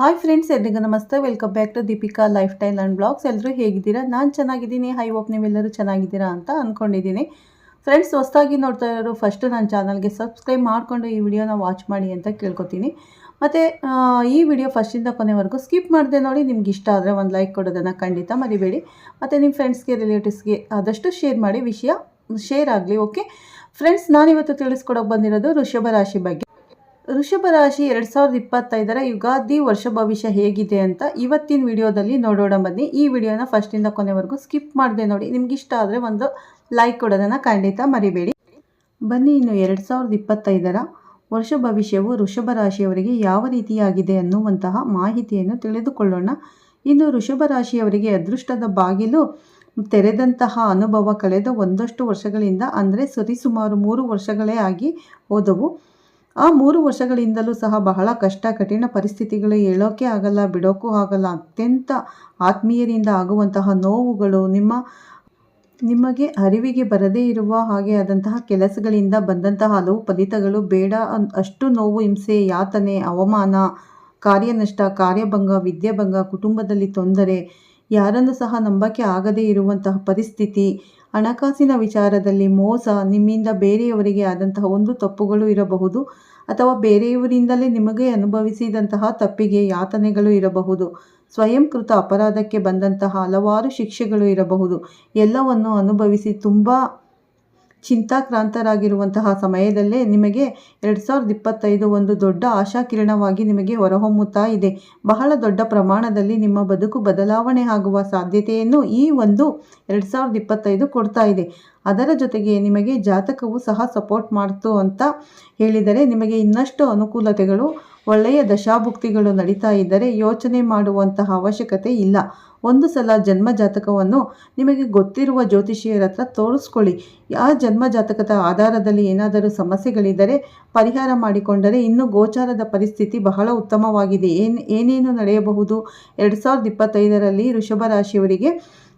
Hi friends ಎಲ್ರಿಗೂ ನಮಸ್ತೆ. Welcome back to Deepika lifestyle and blogs ಎಲ್ಲರೂ ಹೇಗಿದ್ದೀರಾ? ನಾನು ಚೆನ್ನಾಗಿದ್ದೀನಿ. ಹೈ ಹೋಪ್ ನೀವೆಲ್ಲರೂ ಚೆನ್ನಾಗಿದ್ದೀರಾ ಅಂತ ಅಂದ್ಕೊಂಡಿದ್ದೀನಿ ಫ್ರೆಂಡ್ಸ್ ಹೊಸದಾಗಿ ನೋಡ್ತಾ ಇರೋರು ಫಸ್ಟ್ ನನ್ನ ಚಾನಲ್ಗೆ ಸಬ್ಸ್ಕ್ರೈಬ್ ಮಾಡಿಕೊಂಡು ಈ ವಿಡಿಯೋನ ವಾಚ್ ಮಾಡಿ ಅಂತ ಕೇಳ್ಕೊತೀನಿ. ಮತ್ತು ಈ ವಿಡಿಯೋ ಫಸ್ಟಿಂದ ಕೊನೆವರೆಗೂ ಸ್ಕಿಪ್ ಮಾಡಿದೆ ನೋಡಿ, ನಿಮ್ಗೆ ಇಷ್ಟ ಆದರೆ ಒಂದು ಲೈಕ್ ಕೊಡೋದನ್ನು ಖಂಡಿತ ಮರಿಬೇಡಿ. ಮತ್ತು ನಿಮ್ಮ ಫ್ರೆಂಡ್ಸ್ಗೆ ರಿಲೇಟಿವ್ಸ್ಗೆ ಆದಷ್ಟು ಶೇರ್ ಮಾಡಿ, ವಿಷಯ ಶೇರ್ ಆಗಲಿ ಓಕೆ ಫ್ರೆಂಡ್ಸ್ ನಾನಿವತ್ತು ತಿಳಿಸ್ಕೊಡೋಕೆ ಬಂದಿರೋದು ವೃಷಭ ರಾಶಿ ಬಗ್ಗೆ. ವೃಷಭ ರಾಶಿ ಎರಡು ಸಾವಿರದ ಇಪ್ಪತ್ತೈದರ ಯುಗಾದಿ ವರ್ಷ ಭವಿಷ್ಯ ಹೇಗಿದೆ ಅಂತ ಇವತ್ತಿನ ವಿಡಿಯೋದಲ್ಲಿ ನೋಡೋಣ ಬನ್ನಿ. ಈ ವಿಡಿಯೋನ ಫಸ್ಟಿಂದ ಕೊನೆವರೆಗೂ ಸ್ಕಿಪ್ ಮಾಡಿದೆ ನೋಡಿ. ನಿಮ್ಗೆ ಇಷ್ಟ ಆದರೆ ಒಂದು ಲೈಕ್ ಕೊಡೋದನ್ನು ಖಂಡಿತ ಮರಿಬೇಡಿ. ಬನ್ನಿ, ಇನ್ನು ಎರಡು ಸಾವಿರದ ಇಪ್ಪತ್ತೈದರ ವರ್ಷ ಭವಿಷ್ಯವು ವೃಷಭ ರಾಶಿಯವರಿಗೆ ಯಾವ ರೀತಿಯಾಗಿದೆ ಅನ್ನುವಂತಹ ಮಾಹಿತಿಯನ್ನು ತಿಳಿದುಕೊಳ್ಳೋಣ. ಇನ್ನು ವೃಷಭ ರಾಶಿಯವರಿಗೆ ಅದೃಷ್ಟದ ಬಾಗಿಲು ತೆರೆದಂತಹ ಅನುಭವ ಕಳೆದ ಒಂದಷ್ಟು ವರ್ಷಗಳಿಂದ, ಅಂದರೆ ಸರಿಸುಮಾರು ಮೂರು ವರ್ಷಗಳೇ ಆಗಿ ಹೋದವು. ಆ ಮೂರು ವರ್ಷಗಳಿಂದಲೂ ಸಹ ಬಹಳ ಕಷ್ಟ, ಕಠಿಣ ಪರಿಸ್ಥಿತಿಗಳು ಹೇಳೋಕೆ ಆಗಲ್ಲ ಬಿಡೋಕ್ಕೂ ಆಗಲ್ಲ. ಅತ್ಯಂತ ಆತ್ಮೀಯರಿಂದ ಆಗುವಂತಹ ನೋವುಗಳು ನಿಮ್ಮ, ನಿಮಗೆ ಅರಿವಿಗೆ ಬರದೇ ಇರುವ ಹಾಗೆ ಆದಂತಹ ಕೆಲಸಗಳಿಂದ ಬಂದಂತಹ ಹಲವು ಫಲಿತಗಳು ಬೇಡ ಅಷ್ಟು ನೋವು, ಹಿಂಸೆ, ಯಾತನೆ, ಅವಮಾನ, ಕಾರ್ಯನಷ್ಟ, ಕಾರ್ಯಭಂಗ, ವಿದ್ಯಾಭಂಗ, ಕುಟುಂಬದಲ್ಲಿ ತೊಂದರೆ, ಯಾರನ್ನು ಸಹ ನಂಬಕ್ಕೆ ಆಗದೇ ಇರುವಂತಹ ಪರಿಸ್ಥಿತಿ ಹಣಕಾಸಿನ ವಿಚಾರದಲ್ಲಿ ಮೋಸ ನಿಮ್ಮಿಂದ ಬೇರೆಯವರಿಗೆ ಆದಂತಹ ಒಂದು ತಪ್ಪುಗಳು ಇರಬಹುದು ಅಥವಾ ಬೇರೆಯವರಿಂದಲೇ ನಿಮಗೆ ಅನುಭವಿಸಿದಂತಹ ತಪ್ಪಿಗೆ ಯಾತನೆಗಳು ಇರಬಹುದು. ಸ್ವಯಂಕೃತ ಅಪರಾಧಕ್ಕೆ ಬಂದಂತಹ ಹಲವಾರು ಶಿಕ್ಷೆಗಳು ಇರಬಹುದು. ಎಲ್ಲವನ್ನು ಅನುಭವಿಸಿ ತುಂಬ ಚಿಂತಾಕ್ರಾಂತರಾಗಿರುವಂತಹ ಸಮಯದಲ್ಲೇ ನಿಮಗೆ ಎರಡು ಸಾವಿರದ ಇಪ್ಪತ್ತೈದು ಒಂದು ದೊಡ್ಡ ಆಶಾಕಿರಣವಾಗಿ ನಿಮಗೆ ಹೊರಹೊಮ್ಮುತ್ತಾ ಇದೆ. ಬಹಳ ದೊಡ್ಡ ಪ್ರಮಾಣದಲ್ಲಿ ನಿಮ್ಮ ಬದುಕು ಬದಲಾವಣೆ ಆಗುವ ಸಾಧ್ಯತೆಯನ್ನು ಈ ಒಂದು ಎರಡು ಸಾವಿರದ ಇಪ್ಪತ್ತೈದು ಕೊಡ್ತಾ ಇದೆ. ಅದರ ಜೊತೆಗೆ ನಿಮಗೆ ಜಾತಕವು ಸಹ ಸಪೋರ್ಟ್ ಮಾಡ್ತು ಅಂತ ಹೇಳಿದರೆ ನಿಮಗೆ ಇನ್ನಷ್ಟು ಅನುಕೂಲತೆಗಳು ಒಳ್ಳೆಯ ದಶಾಭುಕ್ತಿಗಳು ನಡೀತಾ ಇದ್ದರೆ ಯೋಚನೆ ಮಾಡುವಂತಹ ಅವಶ್ಯಕತೆ ಇಲ್ಲ. ಒಂದು ಸಲ ಜನ್ಮ ಜಾತಕವನ್ನು ನಿಮಗೆ ಗೊತ್ತಿರುವ ಜ್ಯೋತಿಷಿಯರ ಹತ್ರ ತೋರಿಸ್ಕೊಳ್ಳಿ. ಆ ಜನ್ಮ ಜಾತಕದ ಆಧಾರದಲ್ಲಿ ಏನಾದರೂ ಸಮಸ್ಯೆಗಳಿದ್ದರೆ ಪರಿಹಾರ ಮಾಡಿಕೊಂಡರೆ ಇನ್ನು ಗೋಚಾರದ ಪರಿಸ್ಥಿತಿ ಬಹಳ ಉತ್ತಮವಾಗಿದೆ. ಏನು, ಏನೇನು ನಡೆಯಬಹುದು? ಎರಡು ಸಾವಿರದ ಇಪ್ಪತ್ತೈದರಲ್ಲಿ ವೃಷಭ ರಾಶಿಯವರಿಗೆ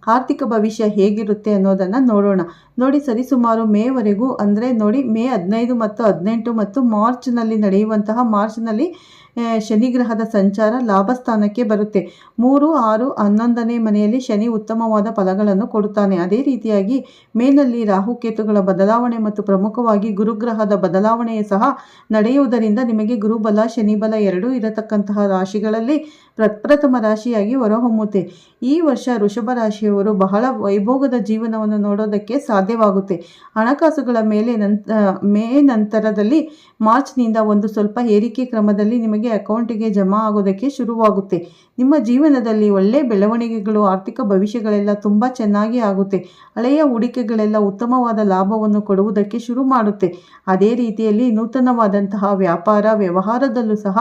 ಆರ್ಥಿಕ ಭವಿಷ್ಯ ಹೇಗಿರುತ್ತೆ ಅನ್ನೋದನ್ನು ನೋಡೋಣ. ನೋಡಿ ಸರಿಸುಮಾರು ಮೇವರೆಗೂ, ಅಂದರೆ ನೋಡಿ ಮೇ ಹದಿನೈದು ಮತ್ತು ಹದಿನೆಂಟು ಮತ್ತು ಮಾರ್ಚ್ನಲ್ಲಿ ನಡೆಯುವಂತಹ ಮಾರ್ಚ್ನಲ್ಲಿ ಶನಿಗ್ರಹದ ಶನಿ ಗ್ರಹದ ಸಂಚಾರ ಲಾಭಸ್ಥಾನಕ್ಕೆ ಬರುತ್ತೆ. ಮೂರು, ಆರು, ಹನ್ನೊಂದನೇ ಮನೆಯಲ್ಲಿ ಶನಿ ಉತ್ತಮವಾದ ಫಲಗಳನ್ನು ಕೊಡುತ್ತಾನೆ. ಅದೇ ರೀತಿಯಾಗಿ ಮೇನಲ್ಲಿ ರಾಹುಕೇತುಗಳ ಬದಲಾವಣೆ ಮತ್ತು ಪ್ರಮುಖವಾಗಿ ಗುರುಗ್ರಹದ ಬದಲಾವಣೆಯು ಸಹ ನಡೆಯುವುದರಿಂದ ನಿಮಗೆ ಗುರುಬಲ, ಶನಿಬಲ ಎರಡೂ ಇರತಕ್ಕಂತಹ ರಾಶಿಗಳಲ್ಲಿ ಪ್ರಪ್ರಥಮ ರಾಶಿಯಾಗಿ ಹೊರಹೊಮ್ಮುತ್ತೆ. ಈ ವರ್ಷ ವೃಷಭ ರಾಶಿಯವರು ಬಹಳ ವೈಭೋಗದ ಜೀವನವನ್ನು ನೋಡೋದಕ್ಕೆ ಸಾಧ್ಯವಾಗುತ್ತೆ. ಹಣಕಾಸುಗಳ ಮೇಲೆ ನಂತ ಮೇ ನಂತರದಲ್ಲಿ ಮಾರ್ಚ್ನಿಂದ ಒಂದು ಸ್ವಲ್ಪ ಏರಿಕೆ ಕ್ರಮದಲ್ಲಿ ನಿಮಗೆ ಅಕೌಂಟಿಗೆ ಜಮಾ ಆಗೋದಕ್ಕೆ ಶುರುವಾಗುತ್ತೆ. ನಿಮ್ಮ ಜೀವನದಲ್ಲಿ ಒಳ್ಳೆಯ ಬೆಳವಣಿಗೆಗಳು, ಆರ್ಥಿಕ ಭವಿಷ್ಯಗಳೆಲ್ಲ ತುಂಬ ಚೆನ್ನಾಗಿ ಆಗುತ್ತೆ. ಹಳೆಯ ಹೂಡಿಕೆಗಳೆಲ್ಲ ಉತ್ತಮವಾದ ಲಾಭವನ್ನು ಕೊಡುವುದಕ್ಕೆ ಶುರು ಮಾಡುತ್ತೆ. ಅದೇ ರೀತಿಯಲ್ಲಿ ನೂತನವಾದಂತಹ ವ್ಯಾಪಾರ, ವ್ಯವಹಾರದಲ್ಲೂ ಸಹ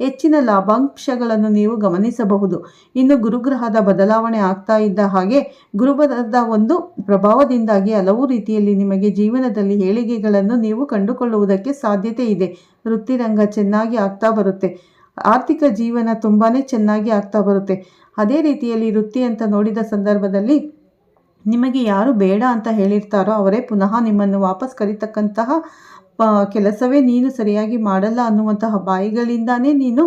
ಹೆಚ್ಚಿನ ಲಾಭಾಂಶಗಳನ್ನು ನೀವು ಗಮನಿಸಬಹುದು. ಇನ್ನು ಗುರುಗ್ರಹದ ಬದಲಾವಣೆ ಆಗ್ತಾ ಇದ್ದ ಹಾಗೆ ಗುರುಬಲದ ಒಂದು ಪ್ರಭಾವದಿಂದಾಗಿ ಹಲವು ರೀತಿಯಲ್ಲಿ ನಿಮಗೆ ಜೀವನದಲ್ಲಿ ಏಳಿಗೆಗಳನ್ನು ನೀವು ಕಂಡುಕೊಳ್ಳುವುದಕ್ಕೆ ಸಾಧ್ಯತೆ ಇದೆ. ವೃತ್ತಿರಂಗ ಚೆನ್ನಾಗಿ ಆಗ್ತಾ ಬರುತ್ತೆ. ಆರ್ಥಿಕ ಜೀವನ ತುಂಬಾ ಚೆನ್ನಾಗಿ ಆಗ್ತಾ ಬರುತ್ತೆ. ಅದೇ ರೀತಿಯಲ್ಲಿ ವೃತ್ತಿ ಅಂತ ನೋಡಿದ ಸಂದರ್ಭದಲ್ಲಿ ನಿಮಗೆ ಯಾರು ಬೇಡ ಅಂತ ಹೇಳಿರ್ತಾರೋ ಅವರೇ ಪುನಃ ನಿಮ್ಮನ್ನು ವಾಪಸ್ ಕರೀತಕ್ಕಂತಹ ಕೆಲಸವೇ ನೀನು ಸರಿಯಾಗಿ ಮಾಡಲ್ಲ ಅನ್ನುವಂತಹ ಬಾಯಿಗಳಿಂದಾನೇ ನೀನು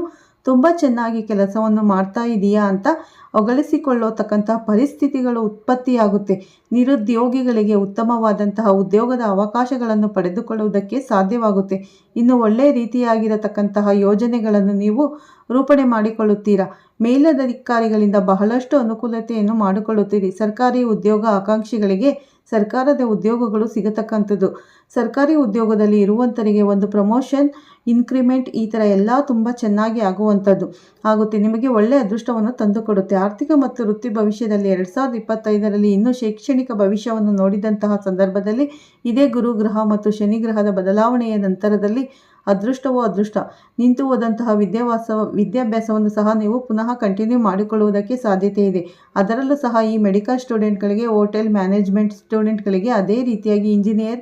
ತುಂಬ ಚೆನ್ನಾಗಿ ಕೆಲಸವನ್ನು ಮಾಡ್ತಾ ಇದೀಯಾ ಅಂತ ಹೊಗಳಿಸಿಕೊಳ್ಳತಕ್ಕಂತಹ ಪರಿಸ್ಥಿತಿಗಳು ಉತ್ಪತ್ತಿಯಾಗುತ್ತೆ. ನಿರುದ್ಯೋಗಿಗಳಿಗೆ ಉತ್ತಮವಾದಂತಹ ಉದ್ಯೋಗದ ಅವಕಾಶಗಳನ್ನು ಪಡೆದುಕೊಳ್ಳುವುದಕ್ಕೆ ಸಾಧ್ಯವಾಗುತ್ತೆ. ಇನ್ನು ಒಳ್ಳೆಯ ರೀತಿಯಾಗಿರತಕ್ಕಂತಹ ಯೋಜನೆಗಳನ್ನು ನೀವು ರೂಪಣೆ ಮಾಡಿಕೊಳ್ಳುತ್ತೀರಾ? ಮೇಲಧಿಕಾರಿಗಳಿಂದ ಬಹಳಷ್ಟು ಅನುಕೂಲತೆಯನ್ನು ಮಾಡಿಕೊಳ್ಳುತ್ತೀರಿ. ಸರ್ಕಾರಿ ಉದ್ಯೋಗ ಆಕಾಂಕ್ಷಿಗಳಿಗೆ ಸರ್ಕಾರದ ಉದ್ಯೋಗಗಳು ಸಿಗತಕ್ಕಂಥದ್ದು. ಸರ್ಕಾರಿ ಉದ್ಯೋಗದಲ್ಲಿ ಇರುವಂಥರಿಗೆ ಒಂದು ಪ್ರಮೋಷನ್ ಇನ್ಕ್ರಿಮೆಂಟ್ ಈ ಥರ ಎಲ್ಲ ತುಂಬ ಚೆನ್ನಾಗಿ ಆಗುವಂಥದ್ದು. ಆಗುತ್ತೆ. ನಿಮಗೆ ಒಳ್ಳೆಯ ಅದೃಷ್ಟವನ್ನು ತಂದುಕೊಡುತ್ತೆ. ಆರ್ಥಿಕ ಮತ್ತು ವೃತ್ತಿ ಭವಿಷ್ಯದಲ್ಲಿ ಎರಡು ಸಾವಿರದ ಇಪ್ಪತ್ತೈದರಲ್ಲಿ ಇನ್ನೂ ಶೈಕ್ಷಣಿಕ ಭವಿಷ್ಯವನ್ನು ನೋಡಿದಂತಹ ಸಂದರ್ಭದಲ್ಲಿ ಇದೇ ಗುರುಗ್ರಹ ಮತ್ತು ಶನಿ ಗ್ರಹದ ಬದಲಾವಣೆಯ ನಂತರದಲ್ಲಿ ಅದೃಷ್ಟವೋ ಅದೃಷ್ಟ. ನಿಂತು ಹೋದಂತಹ ವಿದ್ಯಾವಾಸ ವಿದ್ಯಾಭ್ಯಾಸವನ್ನು ಸಹ ನೀವು ಪುನಃ ಕಂಟಿನ್ಯೂ ಮಾಡಿಕೊಳ್ಳುವುದಕ್ಕೆ ಸಾಧ್ಯತೆ ಇದೆ. ಅದರಲ್ಲೂ ಸಹ ಈ ಮೆಡಿಕಲ್ ಸ್ಟೂಡೆಂಟ್ಗಳಿಗೆ ಹೋಟೆಲ್ ಮ್ಯಾನೇಜ್ಮೆಂಟ್ ಸ್ಟೂಡೆಂಟ್ಗಳಿಗೆ ಅದೇ ರೀತಿಯಾಗಿ ಇಂಜಿನಿಯರ್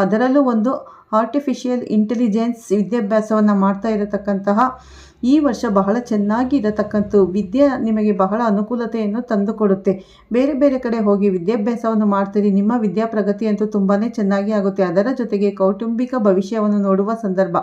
ಅದರಲ್ಲೂ ಒಂದು ಆರ್ಟಿಫಿಷಿಯಲ್ ಇಂಟೆಲಿಜೆನ್ಸ್ ವಿದ್ಯಾಭ್ಯಾಸವನ್ನು ಮಾಡ್ತಾ ಇರತಕ್ಕಂತಹ ಈ ವರ್ಷ ಬಹಳ ಚೆನ್ನಾಗಿ ಇರತಕ್ಕಂಥ ವಿದ್ಯೆ ನಿಮಗೆ ಬಹಳ ಅನುಕೂಲತೆಯನ್ನು ತಂದುಕೊಡುತ್ತೆ. ಬೇರೆ ಬೇರೆ ಕಡೆ ಹೋಗಿ ವಿದ್ಯಾಭ್ಯಾಸವನ್ನು ಮಾಡ್ತೀರಿ, ನಿಮ್ಮ ವಿದ್ಯಾ ಪ್ರಗತಿ ಅಂತೂ ತುಂಬಾ ಚೆನ್ನಾಗಿ ಆಗುತ್ತೆ. ಅದರ ಜೊತೆಗೆ ಕೌಟುಂಬಿಕ ಭವಿಷ್ಯವನ್ನು ನೋಡುವ ಸಂದರ್ಭ.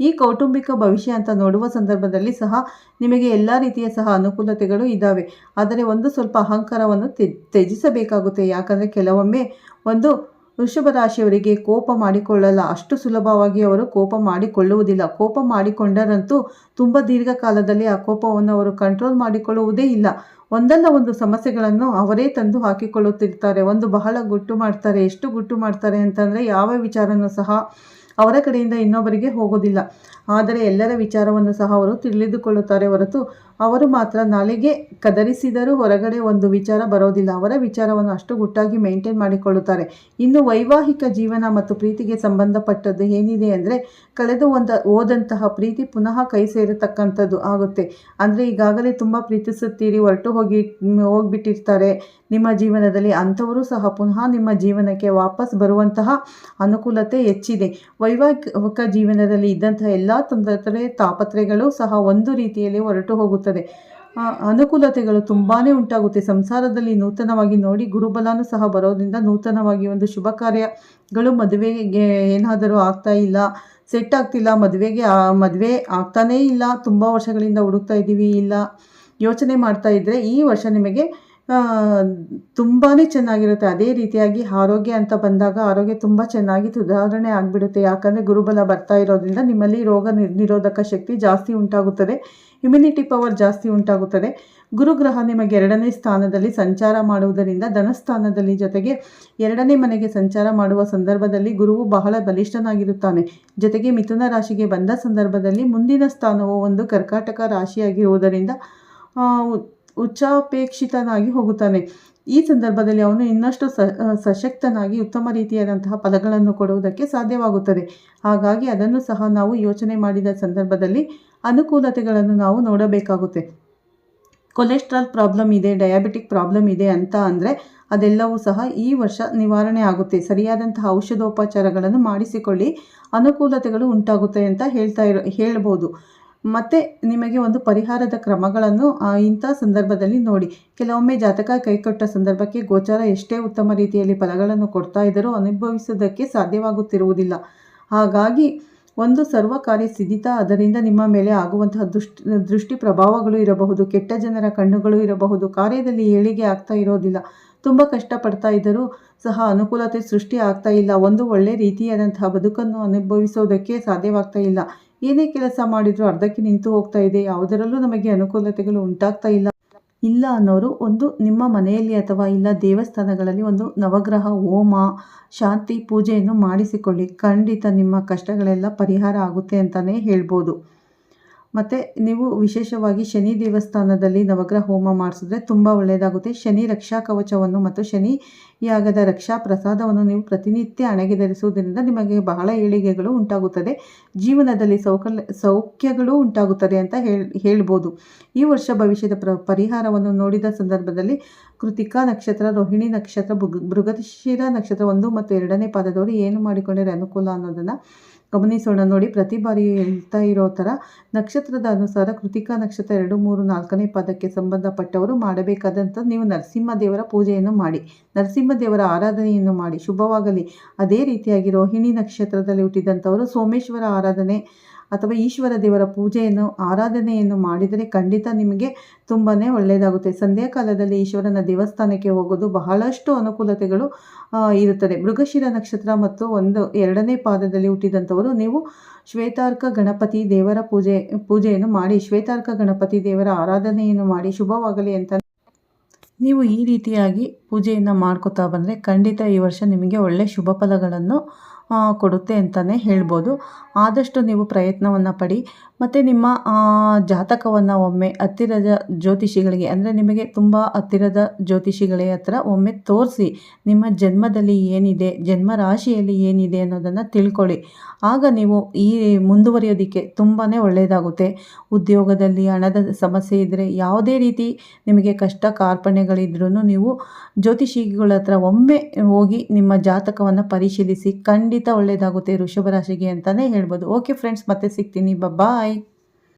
ಈ ಕೌಟುಂಬಿಕ ಭವಿಷ್ಯ ಅಂತ ನೋಡುವ ಸಂದರ್ಭದಲ್ಲಿ ಸಹ ನಿಮಗೆ ಎಲ್ಲ ರೀತಿಯ ಸಹ ಅನುಕೂಲತೆಗಳು ಇದ್ದಾವೆ ಆದರೆ ಒಂದು ಸ್ವಲ್ಪ ಅಹಂಕಾರವನ್ನು ತ್ಯ- ತ್ಯಜಿಸಬೇಕಾಗುತ್ತೆ. ಯಾಕಂದರೆ ಕೆಲವೊಮ್ಮೆ ಒಂದು ವೃಷಭ ರಾಶಿಯವರಿಗೆ ಕೋಪ ಮಾಡಿಕೊಳ್ಳಲ್ಲ. ಅಷ್ಟು ಸುಲಭವಾಗಿ ಅವರು ಕೋಪ ಮಾಡಿಕೊಳ್ಳುವುದಿಲ್ಲ. ಕೋಪ ಮಾಡಿಕೊಂಡರಂತೂ ತುಂಬ ದೀರ್ಘಕಾಲದಲ್ಲಿ ಆ ಕೋಪವನ್ನು ಅವರು ಕಂಟ್ರೋಲ್ ಮಾಡಿಕೊಳ್ಳುವುದೇ ಇಲ್ಲ. ಒಂದಲ್ಲ ಒಂದು ಸಮಸ್ಯೆಗಳನ್ನು ಅವರೇ ತಂದು ಹಾಕಿಕೊಳ್ಳುತ್ತಿರ್ತಾರೆ. ಒಂದು ಬಹಳ ಗುಟ್ಟು ಮಾಡ್ತಾರೆ, ಎಷ್ಟು ಗುಟ್ಟು ಮಾಡ್ತಾರೆ ಅಂತಂದರೆ ಯಾವ ವಿಚಾರನೂ ಸಹ ಅವರ ಕಡೆಯಿಂದ ಇನ್ನೊಬ್ಬರಿಗೆ ಹೋಗೋದಿಲ್ಲ ಆದರೆ ಎಲ್ಲರ ವಿಚಾರವನ್ನು ಸಹ ಅವರು ತಿಳಿದುಕೊಳ್ಳುತ್ತಾರೆ ಹೊರತು ಅವರು ಮಾತ್ರ ನಾಳೆಗೆ ಕದರಿಸಿದರೂ ಹೊರಗಡೆ ಒಂದು ವಿಚಾರ ಬರೋದಿಲ್ಲ. ಅವರ ವಿಚಾರವನ್ನು ಅಷ್ಟು ಗುಟ್ಟಾಗಿ ಮೇಂಟೈನ್ ಮಾಡಿಕೊಳ್ಳುತ್ತಾರೆ. ಇನ್ನು ವೈವಾಹಿಕ ಜೀವನ ಮತ್ತು ಪ್ರೀತಿಗೆ ಸಂಬಂಧಪಟ್ಟದ್ದು ಏನಿದೆ ಅಂದರೆ, ಕಳೆದು ಒಂದು, ಹೋದಂತಹ ಪ್ರೀತಿ ಪುನಃ ಕೈ ಸೇರತಕ್ಕಂಥದ್ದು ಆಗುತ್ತೆ. ಅಂದರೆ ಈಗಾಗಲೇ ತುಂಬ ಪ್ರೀತಿಸುತ್ತೀರಿ, ಹೊರಟು ಹೋಗಿ ಹೋಗಿಬಿಟ್ಟಿರ್ತಾರೆ ಹೋಗ್ಬಿಟ್ಟಿರ್ತಾರೆ. ನಿಮ್ಮ ಜೀವನದಲ್ಲಿ ಅಂಥವರು ಸಹ ಪುನಃ ನಿಮ್ಮ ಜೀವನಕ್ಕೆ ವಾಪಸ್ ಬರುವಂತಹ ಅನುಕೂಲತೆ ಹೆಚ್ಚಿದೆ. ವೈವಾಹಿಕ ಜೀವನದಲ್ಲಿ ಇದ್ದಂತಹ ಎಲ್ಲ ತೊಂದರೆ ತಾಪತ್ರೆಗಳು ಸಹ ಒಂದು ರೀತಿಯಲ್ಲಿ ಹೊರಟು ಹೋಗುತ್ತದೆ ಆ, ಅನುಕೂಲತೆಗಳು ತುಂಬಾ ಉಂಟಾಗುತ್ತೆ. ಸಂಸಾರದಲ್ಲಿ ನೂತನವಾಗಿ ನೋಡಿ ಗುರುಬಲನೂ ಸಹ ಬರೋದ್ರಿಂದ ನೂತನವಾಗಿ ಒಂದು ಶುಭ ಕಾರ್ಯಗಳು ಮದುವೆಗೆ ಏನಾದರೂ ಆಗ್ತಾ ಇಲ್ಲ ಸೆಟ್ ಆಗ್ತಿಲ್ಲ ಮದುವೆಗೆ ಮದುವೆ ಆಗ್ತಾನೇ ಇಲ್ಲ ತುಂಬ ವರ್ಷಗಳಿಂದ ಹುಡುಕ್ತಾ ಇದ್ದೀವಿ ಇಲ್ಲ ಯೋಚನೆ ಮಾಡ್ತಾ ಇದ್ದರೆ ಈ ವರ್ಷ ನಿಮಗೆ ತುಂಬಾ ಚೆನ್ನಾಗಿರುತ್ತೆ. ಅದೇ ರೀತಿಯಾಗಿ ಆರೋಗ್ಯ ಅಂತ ಬಂದಾಗ ಆರೋಗ್ಯ ತುಂಬ ಚೆನ್ನಾಗಿ ಸುಧಾರಣೆ ಆಗಿಬಿಡುತ್ತೆ. ಯಾಕಂದರೆ ಗುರುಬಲ ಬರ್ತಾ ಇರೋದ್ರಿಂದ ನಿಮ್ಮಲ್ಲಿ ರೋಗ ನಿರೋಧಕ ಶಕ್ತಿ ಜಾಸ್ತಿ ಉಂಟಾಗುತ್ತದೆ. ಇಮ್ಯುನಿಟಿ ಪವರ್ ಜಾಸ್ತಿ ಉಂಟಾಗುತ್ತದೆ. ಗುರುಗ್ರಹ ನಿಮಗೆ ಎರಡನೇ ಸ್ಥಾನದಲ್ಲಿ ಸಂಚಾರ ಮಾಡುವುದರಿಂದ ಧನಸ್ಥಾನದಲ್ಲಿ ಜೊತೆಗೆ ಎರಡನೇ ಮನೆಗೆ ಸಂಚಾರ ಮಾಡುವ ಸಂದರ್ಭದಲ್ಲಿ ಗುರುವು ಬಹಳ ಬಲಿಷ್ಠನಾಗಿರುತ್ತಾನೆ. ಜೊತೆಗೆ ಮಿಥುನ ರಾಶಿಗೆ ಬಂದ ಸಂದರ್ಭದಲ್ಲಿ ಮುಂದಿನ ಸ್ಥಾನವು ಒಂದು ಕರ್ಕಾಟಕ ರಾಶಿಯಾಗಿರುವುದರಿಂದ ಉಚ್ಚಾಪೇಕ್ಷಿತನಾಗಿ ಹೋಗುತ್ತಾನೆ. ಈ ಸಂದರ್ಭದಲ್ಲಿ ಅವನು ಇನ್ನಷ್ಟು ಸ ಸಶಕ್ತನಾಗಿ ಉತ್ತಮ ರೀತಿಯಾದಂತಹ ಫಲಗಳನ್ನು ಕೊಡುವುದಕ್ಕೆ ಸಾಧ್ಯವಾಗುತ್ತದೆ. ಹಾಗಾಗಿ ಅದನ್ನು ಸಹ ನಾವು ಯೋಚನೆ ಮಾಡಿದ ಸಂದರ್ಭದಲ್ಲಿ ಅನುಕೂಲತೆಗಳನ್ನು ನಾವು ನೋಡಬೇಕಾಗುತ್ತೆ. ಕೊಲೆಸ್ಟ್ರಾಲ್ ಪ್ರಾಬ್ಲಮ್ ಇದೆ, ಡಯಾಬಿಟಿಕ್ ಪ್ರಾಬ್ಲಮ್ ಇದೆ ಅಂತ ಅಂದರೆ ಅದೆಲ್ಲವೂ ಸಹ ಈ ವರ್ಷ ನಿವಾರಣೆ ಆಗುತ್ತೆ. ಸರಿಯಾದಂತಹ ಔಷಧೋಪಚಾರಗಳನ್ನು ಮಾಡಿಸಿಕೊಳ್ಳಿ, ಅನುಕೂಲತೆಗಳು ಉಂಟಾಗುತ್ತೆ ಅಂತ ಹೇಳ್ತಾ ಇರೋ, ಹೇಳ್ಬೋದು. ಮತ್ತು ನಿಮಗೆ ಒಂದು ಪರಿಹಾರದ ಕ್ರಮಗಳನ್ನು ಇಂಥ ಸಂದರ್ಭದಲ್ಲಿ ನೋಡಿ. ಕೆಲವೊಮ್ಮೆ ಜಾತಕ ಕೈಕೊಟ್ಟ ಸಂದರ್ಭಕ್ಕೆ ಗೋಚಾರ ಎಷ್ಟೇ ಉತ್ತಮ ರೀತಿಯಲ್ಲಿ ಫಲಗಳನ್ನು ಕೊಡ್ತಾ ಇದ್ದರೂ ಅನುಭವಿಸುವುದಕ್ಕೆ ಸಾಧ್ಯವಾಗುತ್ತಿರುವುದಿಲ್ಲ. ಹಾಗಾಗಿ ಒಂದು ಸರ್ವ ಕಾರ್ಯ ಸಿದ್ಧಿತ, ಅದರಿಂದ ನಿಮ್ಮ ಮೇಲೆ ಆಗುವಂತಹ ದುಷ್ಟಿ, ದೃಷ್ಟಿ ಪ್ರಭಾವಗಳು ಇರಬಹುದು, ಕೆಟ್ಟ ಜನರ ಕಣ್ಣುಗಳು ಇರಬಹುದು, ಕಾರ್ಯದಲ್ಲಿ ಏಳಿಗೆ ಆಗ್ತಾ ಇರೋದಿಲ್ಲ. ತುಂಬ ಕಷ್ಟಪಡ್ತಾ ಇದ್ದರೂ ಸಹ ಅನುಕೂಲತೆ ಸೃಷ್ಟಿ ಆಗ್ತಾ ಇಲ್ಲ. ಒಂದು ಒಳ್ಳೆ ರೀತಿಯಾದಂತಹ ಬದುಕನ್ನು ಅನುಭವಿಸೋದಕ್ಕೆ ಸಾಧ್ಯವಾಗ್ತಾ ಇಲ್ಲ. ಏನೇ ಕೆಲಸ ಮಾಡಿದರೂ ಅರ್ಧಕ್ಕೆ ನಿಂತು ಹೋಗ್ತಾ ಇದೆ. ಯಾವುದರಲ್ಲೂ ನಮಗೆ ಅನುಕೂಲತೆಗಳು ಉಂಟಾಗ್ತಾ ಇಲ್ಲ. ಇಲ್ಲ ಅನ್ನೋರು ಒಂದು ನಿಮ್ಮ ಮನೆಯಲ್ಲಿ ಅಥವಾ ಇಲ್ಲ ದೇವಸ್ಥಾನಗಳಲ್ಲಿ ಒಂದು ನವಗ್ರಹ, ಹೋಮ, ಶಾಂತಿ ಪೂಜೆಯನ್ನು ಮಾಡಿಸಿಕೊಳ್ಳಿ. ಖಂಡಿತ ನಿಮ್ಮ ಕಷ್ಟಗಳೆಲ್ಲ ಪರಿಹಾರ ಆಗುತ್ತೆ ಅಂತಲೇ ಹೇಳ್ಬೋದು. ಮತ್ತು ನೀವು ವಿಶೇಷವಾಗಿ ಶನಿ ದೇವಸ್ಥಾನದಲ್ಲಿ ನವಗ್ರಹ ಹೋಮ ಮಾಡಿಸಿದ್ರೆ ತುಂಬ ಒಳ್ಳೆಯದಾಗುತ್ತೆ ಶನಿ ರಕ್ಷಾ ಕವಚವನ್ನು ಮತ್ತು ಶನಿ ಯಾಗದ ರಕ್ಷಾ ಪ್ರಸಾದವನ್ನು ನೀವು ಪ್ರತಿನಿತ್ಯ ಹಣೆಗೆ ಧರಿಸುವುದರಿಂದ ನಿಮಗೆ ಬಹಳ ಏಳಿಗೆಗಳು ಉಂಟಾಗುತ್ತದೆ. ಜೀವನದಲ್ಲಿ ಸೌಕಲ್, ಸೌಖ್ಯಗಳು ಉಂಟಾಗುತ್ತದೆ ಅಂತ ಹೇಳ್, ಹೇಳ್ಬೋದು. ಈ ವರ್ಷ ಭವಿಷ್ಯದ ಪ್ರ, ಪರಿಹಾರವನ್ನು ನೋಡಿದ ಸಂದರ್ಭದಲ್ಲಿ ಕೃತಿಕಾ ನಕ್ಷತ್ರ, ರೋಹಿಣಿ ನಕ್ಷತ್ರ ಬೃಗತಿಶೀಲ ನಕ್ಷತ್ರ ಒಂದು ಮತ್ತು ಎರಡನೇ ಪಾದದವರು ಏನು ಮಾಡಿಕೊಂಡರೆ ಅನುಕೂಲ ಅನ್ನೋದನ್ನು ಗಮನಿಸೋಣ ನೋಡಿ. ಪ್ರತಿ ಬಾರಿ ಹೇಳ್ತಾ ಇರೋ ಥರ ನಕ್ಷತ್ರದ ಅನುಸಾರ ಕೃತಿಕಾ ನಕ್ಷತ್ರ ಎರಡು ಮೂರು ನಾಲ್ಕನೇ ಪದಕ್ಕೆ ಸಂಬಂಧಪಟ್ಟವರು ಮಾಡಬೇಕಾದಂಥ ನೀವು ನರಸಿಂಹ ದೇವರ ಪೂಜೆಯನ್ನು ಮಾಡಿ, ನರಸಿಂಹ ದೇವರ ಆರಾಧನೆಯನ್ನು ಮಾಡಿ. ಶುಭವಾಗಲಿ. ಅದೇ ರೀತಿಯಾಗಿ ರೋಹಿಣಿ ನಕ್ಷತ್ರದಲ್ಲಿ ಹುಟ್ಟಿದಂಥವರು ಸೋಮೇಶ್ವರ ಆರಾಧನೆ ಅಥವಾ ಈಶ್ವರ ದೇವರ ಪೂಜೆಯನ್ನು, ಆರಾಧನೆಯನ್ನು ಮಾಡಿದರೆ ಖಂಡಿತ ನಿಮಗೆ ತುಂಬಾ ಒಳ್ಳೆಯದಾಗುತ್ತೆ. ಸಂಧ್ಯಾಕಾಲದಲ್ಲಿ ಈಶ್ವರನ ದೇವಸ್ಥಾನಕ್ಕೆ ಹೋಗೋದು ಬಹಳಷ್ಟು ಅನುಕೂಲತೆಗಳು ಇರುತ್ತದೆ. ಮೃಗಶಿರ ನಕ್ಷತ್ರ ಮತ್ತು ಒಂದು, ಎರಡನೇ ಪಾದದಲ್ಲಿ ಹುಟ್ಟಿದಂಥವರು ನೀವು ಶ್ವೇತಾರ್ಕ ಗಣಪತಿ ದೇವರ ಪೂಜೆ, ಪೂಜೆಯನ್ನು ಮಾಡಿ, ಶ್ವೇತಾರ್ಕ ಗಣಪತಿ ದೇವರ ಆರಾಧನೆಯನ್ನು ಮಾಡಿ, ಶುಭವಾಗಲಿ ಅಂತ ನೀವು ಈ ರೀತಿಯಾಗಿ ಪೂಜೆಯನ್ನು ಮಾಡ್ಕೋತಾ ಬಂದರೆ ಖಂಡಿತ ಈ ವರ್ಷ ನಿಮಗೆ ಒಳ್ಳೆಯ ಶುಭ ಫಲಗಳನ್ನು ಕೊಡುತ್ತೆ ಅಂತಲೇ ಹೇಳ್ಬೋದು. ಆದಷ್ಟು ನೀವು ಪ್ರಯತ್ನವನ್ನು ಪಡಿ. ಮತ್ತು ನಿಮ್ಮ ಜಾತಕವನ್ನು ಒಮ್ಮೆ ಹತ್ತಿರದ ಜ್ಯೋತಿಷಿಗಳಿಗೆ, ಅಂದರೆ ನಿಮಗೆ ತುಂಬ ಹತ್ತಿರದ ಜ್ಯೋತಿಷಿಗಳೇ ಹತ್ರ ಒಮ್ಮೆ ತೋರಿಸಿ, ನಿಮ್ಮ ಜನ್ಮದಲ್ಲಿ ಏನಿದೆ ಜನ್ಮ ರಾಶಿಯಲ್ಲಿ ಏನಿದೆ ಅನ್ನೋದನ್ನು ತಿಳ್ಕೊಳ್ಳಿ. ಆಗ ನೀವು ಈ ಮುಂದುವರಿಯೋದಕ್ಕೆ ತುಂಬಾ ಒಳ್ಳೆಯದಾಗುತ್ತೆ ಉದ್ಯೋಗದಲ್ಲಿ ಹಣದ ಸಮಸ್ಯೆ ಇದ್ದರೆ ಯಾವುದೇ ರೀತಿ ನಿಮಗೆ ಕಷ್ಟ ಕಾರ್ಪಣೆಗಳಿದ್ರೂ ನೀವು ಜ್ಯೋತಿಷಿಗಳ ಹತ್ರ ಒಮ್ಮೆ ಹೋಗಿ ನಿಮ್ಮ ಜಾತಕವನ್ನು ಪರಿಶೀಲಿಸಿ, ಖಂಡಿತ ಒಳ್ಳೆಯದಾಗುತ್ತೆ ವೃಷಭ ರಾಶಿಗೆ ಅಂತಲೇ ಹೇಳ್ಬೋದು. ಓಕೆ ಫ್ರೆಂಡ್ಸ್ ಮತ್ತೆ ಸಿಗ್ತೀನಿ. ಬಾಯ್